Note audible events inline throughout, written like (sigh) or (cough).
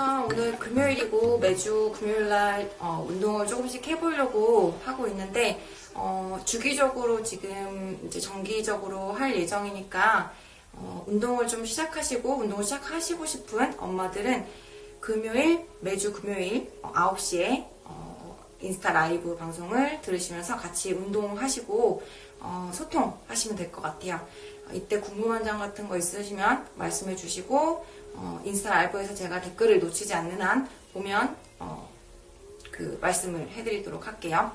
우선 오늘 금요일이고 매주 금요일날 어, 운동을 조금씩 해보려고 하고 있는데 어, 주기적으로 지금 이제 정기적으로 할 예정이니까 어, 운동을 좀 시작하시고 운동을 시작하시고 싶은 엄마들은 금요일 매주 금요일 어, 9시에 어, 인스타 라이브 방송을 들으시면서 같이 운동하시고 어, 소통하시면 될 것 같아요. 어, 이때 궁금한 점 같은 거 있으시면 말씀해 주시고 어, 인스타 라이브에서 제가 댓글을 놓치지 않는 한 보면 어, 그 말씀을 해드리도록 할게요.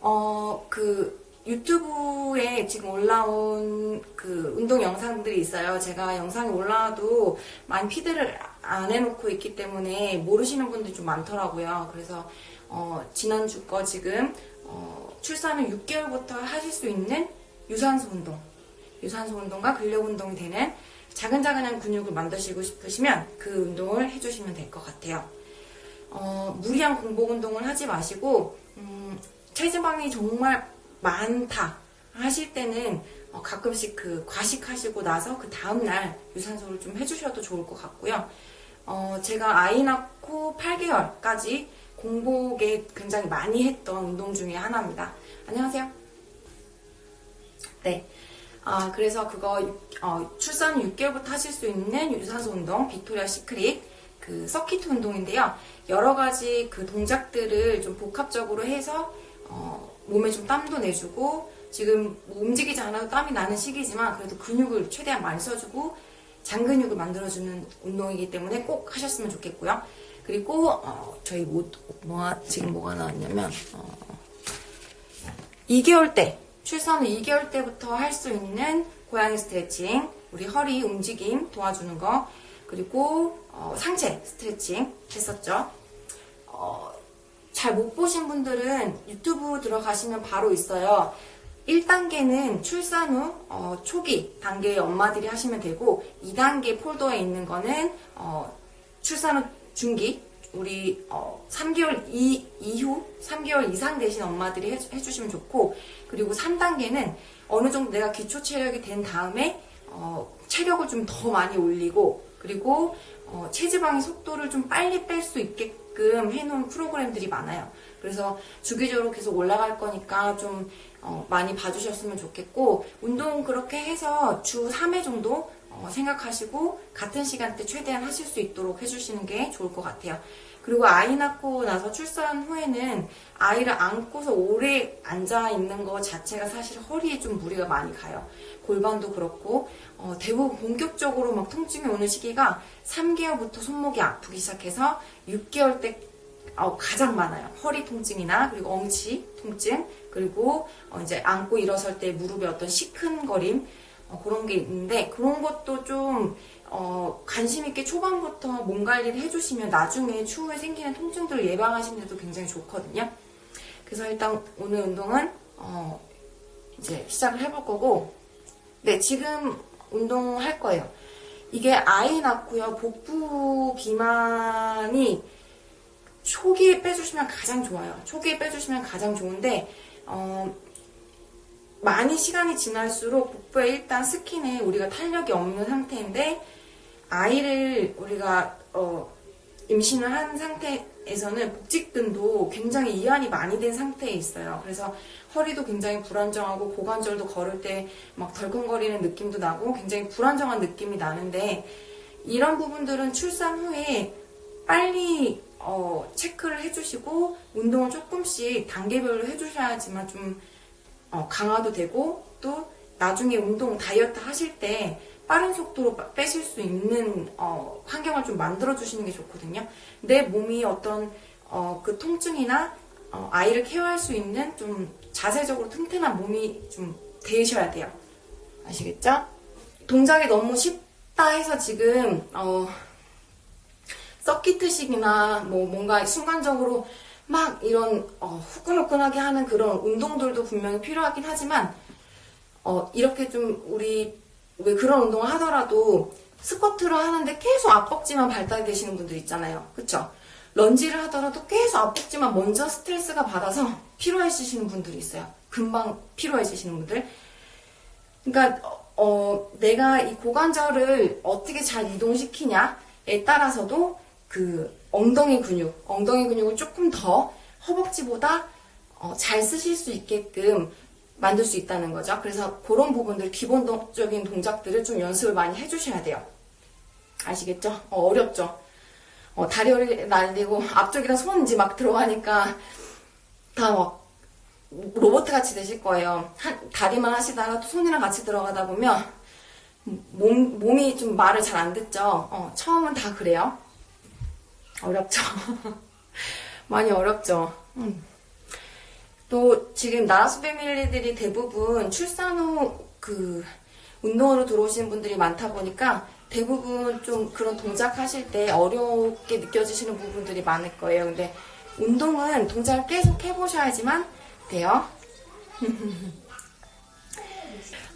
어, 그 유튜브에 지금 올라온 그 운동 영상들이 있어요. 제가 영상이 올라와도 많이 피드를 안 해놓고 있기 때문에 모르시는 분들이 좀 많더라고요. 그래서 어, 지난주 거 지금 어, 출산 후 6개월부터 하실 수 있는 유산소 운동, 유산소 운동과 근력 운동이 되는 자근자근한 근육을 만드시고 싶으시면 그 운동을 해주시면 될 것 같아요. 어, 무리한 공복 운동을 하지 마시고 음, 체지방이 정말 많다 하실 때는 어, 가끔씩 그 과식하시고 나서 그 다음날 유산소를 좀 해주셔도 좋을 것 같고요. 어, 제가 아이 낳고 8개월까지 공복에 굉장히 많이 했던 운동 중에 하나입니다. 안녕하세요. 네. 아, 그래서 그거 어, 출산 후 6개월부터 하실 수 있는 유산소 운동 빅토리아 시크릿 그 서킷 운동인데요. 여러 가지 그 동작들을 좀 복합적으로 해서 어, 몸에 좀 땀도 내주고 지금 뭐 움직이지 않아도 땀이 나는 시기지만 그래도 근육을 최대한 많이 써주고 장근육을 만들어주는 운동이기 때문에 꼭 하셨으면 좋겠고요. 그리고 어, 저희 뭐, 뭐 지금 뭐가 나왔냐면 어, 2개월 때, 출산 후 2개월 때부터 할 수 있는 고양이 스트레칭, 우리 허리 움직임 도와주는 거, 그리고 어, 상체 스트레칭 했었죠. 어, 잘 못 보신 분들은 유튜브 들어가시면 바로 있어요. 1단계는 출산 후 어, 초기 단계의 엄마들이 하시면 되고 2단계 폴더에 있는 거는 어, 출산 후 중기 우리 어, 3개월 이, 이후 3개월 이상 되신 엄마들이 해주, 해주 시면 좋고 그리고 3단계는 어느 정도 내가 기초 체력이 된 다음에 어, 체력을 좀 더 많이 올리고 그리고 어, 체지방의 속도를 좀 빨리 뺄 수 있게끔 해놓은 프로그램들이 많아요. 그래서 주기적으로 계속 올라갈 거니까 좀 어, 많이 봐주셨으면 좋겠고 운동 그렇게 해서 주 3회 정도 어, 생각하시고 같은 시간대 최대한 하실 수 있도록 해주시는 게 좋을 것 같아요. 그리고 아이 낳고 나서 출산 후에는 아이를 안고서 오래 앉아 있는 것 자체가 사실 허리에 좀 무리가 많이 가요. 골반도 그렇고 어, 대부분 본격적으로 막 통증이 오는 시기가 3개월부터 손목이 아프기 시작해서 6개월 때 어, 가장 많아요. 허리 통증이나 그리고 엉치 통증 그리고 어, 이제 안고 일어설 때 무릎에 어떤 시큰거림 어, 그런 게 있는데 그런 것도 좀 어, 관심 있게 초반부터 몸 관리를 해주시면 나중에 추후에 생기는 통증들을 예방하시는 데도 굉장히 좋거든요. 그래서 일단 오늘 운동은 어, 이제 시작을 해볼 거고 네 지금 운동할 거예요. 이게 아이 낳고요 복부 비만이 초기에 빼주시면 가장 좋아요. 초기에 빼주시면 가장 좋은데 어, 많이 시간이 지날수록 복부에 일단 스킨에 우리가 탄력이 없는 상태인데 아이를 우리가 어, 임신을 한 상태에서는 복직근도 굉장히 이완이 많이 된 상태에 있어요. 그래서 허리도 굉장히 불안정하고 고관절도 걸을 때 막 덜컹거리는 느낌도 나고 굉장히 불안정한 느낌이 나는데 이런 부분들은 출산 후에 빨리 어, 체크를 해주시고 운동을 조금씩 단계별로 해주셔야지만 좀 어, 강화도 되고 또 나중에 운동 다이어트 하실 때 빠른 속도로 빠- 빼실 수 있는 어, 환경을 좀 만들어 주시는 게 좋거든요. 내 몸이 어떤 어, 그 통증이나 어, 아이를 케어할 수 있는 좀 자세적으로 튼튼한 몸이 좀 되셔야 돼요. 아시겠죠? 동작이 너무 쉽다 해서 지금 어, 서키트식이나 뭐 뭔가 순간적으로 막 이런 어, 후끈후끈하게 하는 그런 운동들도 분명히 필요하긴 하지만 어, 이렇게 좀 우리 왜 그런 운동을 하더라도 스쿼트를 하는데 계속 앞벅지만 발달되시는 분들 있잖아요. 그쵸? 런지를 하더라도 계속 앞벅지만 먼저 스트레스가 받아서 피로해지시는 분들이 있어요. 금방 피로해지시는 분들. 그러니까 어, 어, 내가 이 고관절을 어떻게 잘 이동시키냐에 따라서도 그 엉덩이 근육, 엉덩이 근육을 조금 더 허벅지보다 어, 잘 쓰실 수 있게끔 만들 수 있다는 거죠. 그래서 그런 부분들, 기본적인 동작들을 좀 연습을 많이 해주셔야 돼요. 아시겠죠? 어, 렵죠 어, 다리 날리고 앞쪽이랑 손 이제 막 들어가니까 다 막 로봇 같이 되실 거예요. 한, 다리만 하시다가 또 손이랑 같이 들어가다 보면 몸, 몸이 좀 말을 잘 안 듣죠. 어, 처음은 다 그래요. 어렵죠. (laughs) 많이 어렵죠. 음. 또 지금 나라수 패밀리들이 대부분 출산 후 그 운동으로 들어오시는 분들이 많다 보니까 대부분 좀 그런 동작 하실 때 어렵게 느껴지시는 부분들이 많을 거예요. 근데 운동은 동작을 계속 해보셔야지만 돼요. (laughs)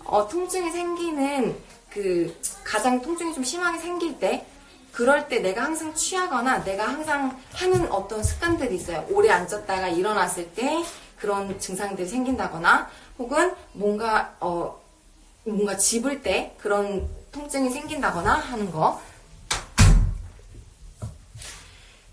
어, 통증이 생기는 그 가장 통증이 좀 심하게 생길 때 그럴 때 내가 항상 취하거나 내가 항상 하는 어떤 습관들이 있어요. 오래 앉았다가 일어났을 때 그런 증상들이 생긴다거나 혹은 뭔가 어 뭔가 집을 때 그런 통증이 생긴다거나 하는 거.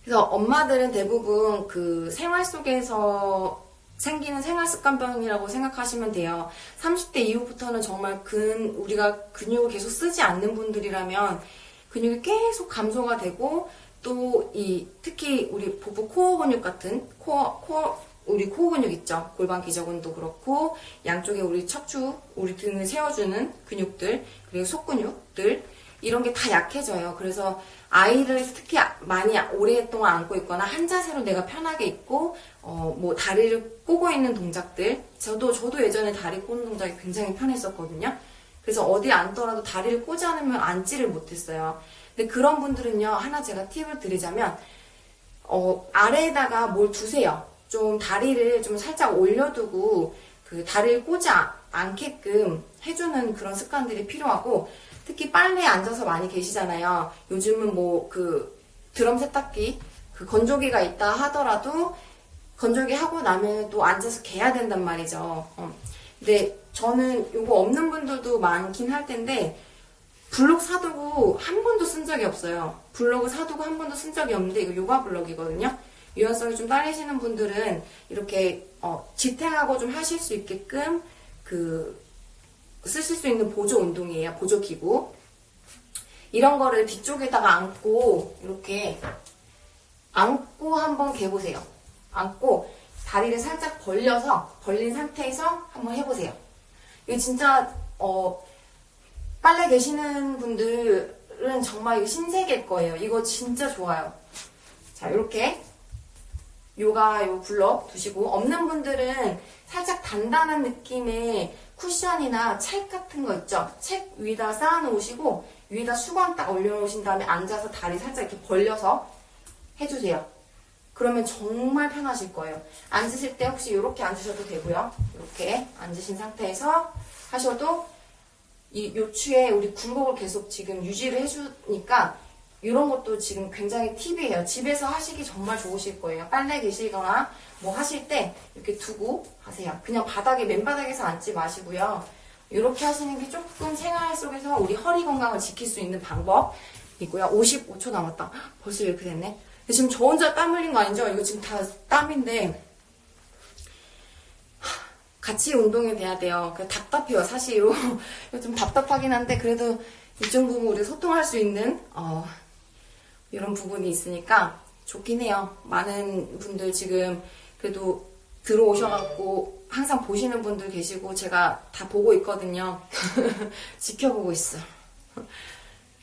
그래서 엄마들은 대부분 그 생활 속에서 생기는 생활 습관병이라고 생각하시면 돼요. 30대 이후부터는 정말 근, 우리가 근육을 계속 쓰지 않는 분들이라면 근육이 계속 감소가 되고 또 이 특히 우리 복부 코어 근육 같은 코어 코어 우리 코어 근육 있죠. 골반 기저근도 그렇고 양쪽에 우리 척추 우리 등을 세워주는 근육들 그리고 속 근육들 이런 게 다 약해져요. 그래서 아이를 특히 많이 오랫동안 안고 있거나 한 자세로 내가 편하게 있고 어 뭐 다리를 꼬고 있는 동작들 저도 저도 예전에 다리 꼬는 동작이 굉장히 편했었거든요. 그래서 어디 앉더라도 다리를 꼬지 않으면 앉지를 못했어요. 근데 그런 분들은요 하나 제가 팁을 드리자면 어 아래에다가 뭘 두세요. 좀 다리를 좀 살짝 올려두고 그 다리를 꼬지 아- 않게끔 해주는 그런 습관들이 필요하고 특히 빨래에 앉아서 많이 계시잖아요. 요즘은 뭐 그 드럼 세탁기 그 건조기가 있다 하더라도 건조기 하고 나면 또 앉아서 개야 된단 말이죠. 어. 근데 저는 요거 없는 분들도 많긴 할 텐데 블록 사두고 한 번도 쓴 적이 없어요. 블록을 사두고 한 번도 쓴 적이 없는데 이거 요가 블록이거든요. 유연성이 좀 딸리시는 분들은 이렇게 어, 지탱하고 좀 하실 수 있게끔 그 쓰실 수 있는 보조 운동이에요. 보조 기구. 이런 거를 뒤쪽에다가 안고 이렇게 안고 한번 개보세요. 안고 다리를 살짝 벌려서 벌린 상태에서 한번 해보세요. 이거 진짜 어 빨래 계시는 분들은 정말 이거 신세계일 거예요. 이거 진짜 좋아요. 자 이렇게 요가 요 블럭 두시고 없는 분들은 살짝 단단한 느낌의 쿠션이나 책 같은 거 있죠. 책 위에다 쌓아놓으시고 위에다 수건 딱 올려놓으신 다음에 앉아서 다리 살짝 이렇게 벌려서 해주세요. 그러면 정말 편하실 거예요. 앉으실 때 혹시 이렇게 앉으셔도 되고요. 이렇게 앉으신 상태에서 하셔도 이 요추에 우리 굴곡을 계속 지금 유지를 해주니까 이런 것도 지금 굉장히 팁이에요. 집에서 하시기 정말 좋으실 거예요. 빨래 계시거나 뭐 하실 때 이렇게 두고 하세요. 그냥 바닥에 맨바닥에서 앉지 마시고요. 이렇게 하시는 게 조금 생활 속에서 우리 허리 건강을 지킬 수 있는 방법이고요. 55초 남았다. 벌써 이렇게 됐네. 지금 저 혼자 땀 흘린 거 아니죠? 이거 지금 다 땀인데 하, 같이 운동이 돼야 돼요. 그 답답해요, 사실. (laughs) 이거 좀 답답하긴 한데 그래도 일정 부분 우리 소통할 수 있는 어, 이런 부분이 있으니까 좋긴 해요. 많은 분들 지금 그래도 들어오셔갖고 항상 보시는 분들 계시고 제가 다 보고 있거든요. (laughs) 지켜보고 있어.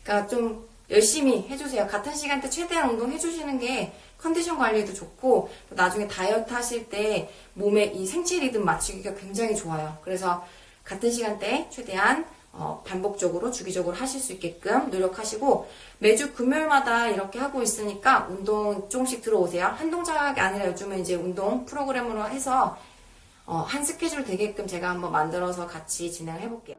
그러니까 좀 열심히 해주세요. 같은 시간대 최대한 운동 해주시는 게 컨디션 관리에도 좋고 나중에 다이어트 하실 때 몸에 이 생체 리듬 맞추기가 굉장히 좋아요. 그래서 같은 시간대에 최대한 어, 반복적으로 주기적으로 하실 수 있게끔 노력하시고 매주 금요일마다 이렇게 하고 있으니까 운동 조금씩 들어오세요. 한 동작이 아니라 요즘은 이제 운동 프로그램으로 해서 어, 한 스케줄 되게끔 제가 한번 만들어서 같이 진행을 해볼게요.